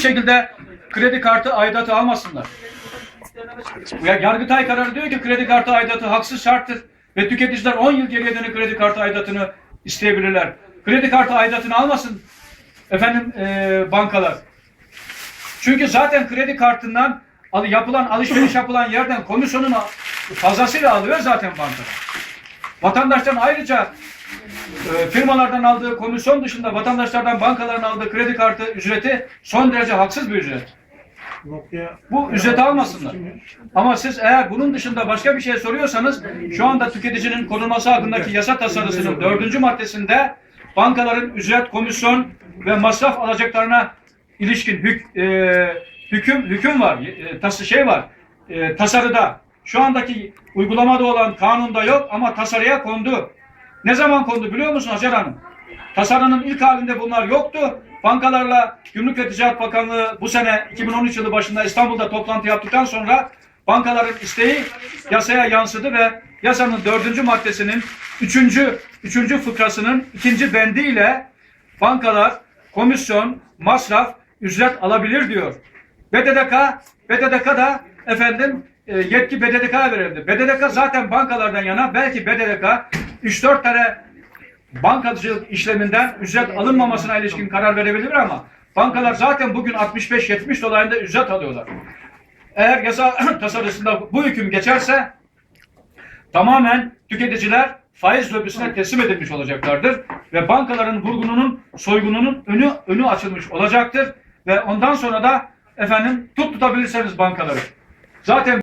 şekilde kredi kartı aidatı almasınlar. Ya Yargıtay kararı diyor ki kredi kartı aidatı haksız şarttır ve tüketiciler 10 yıl geriye dönük kredi kartı aidatını isteyebilirler. Kredi kartı aidatını almasın efendim eee, bankalar. Çünkü zaten kredi kartından yapılan alışveriş yapılan yerden komisyonunu fazlasıyla alıyor zaten bankalar. Vatandaştan ayrıca e, firmalardan aldığı komisyon dışında vatandaşlardan bankaların aldığı kredi kartı ücreti son derece haksız bir ücret. Bu ücreti almasınlar. Ama siz eğer bunun dışında başka bir şey soruyorsanız şu anda tüketicinin korunması hakkındaki yasa tasarısının dördüncü maddesinde bankaların ücret, komisyon ve masraf alacaklarına ilişkin hük, e, hüküm hüküm var, e, tası şey var, e, tasarıda. Şu andaki uygulamada olan kanunda yok ama tasarıya kondu. Ne zaman kondu biliyor musun Hacer Hanım? Tasarının ilk halinde bunlar yoktu. Bankalarla Gümrük ve Ticaret Bakanlığı bu sene 2013 yılı başında İstanbul'da toplantı yaptıktan sonra bankaların isteği yasaya yansıdı ve yasanın dördüncü maddesinin üçüncü, üçüncü fıkrasının ikinci bendiyle bankalar komisyon, masraf, ücret alabilir diyor. BDDK, BDDK da efendim e, yetki BDDK'ya verildi. BDDK zaten bankalardan yana belki BDDK 3-4 tane bankacılık işleminden ücret alınmamasına ilişkin karar verebilir ama bankalar zaten bugün 65-70 dolayında ücret alıyorlar. Eğer yasa tasarısında bu hüküm geçerse tamamen tüketiciler faiz lobisine teslim edilmiş olacaklardır ve bankaların vurgununun soygununun önü önü açılmış olacaktır ve ondan sonra da efendim tut tutabilirseniz bankaları. Zaten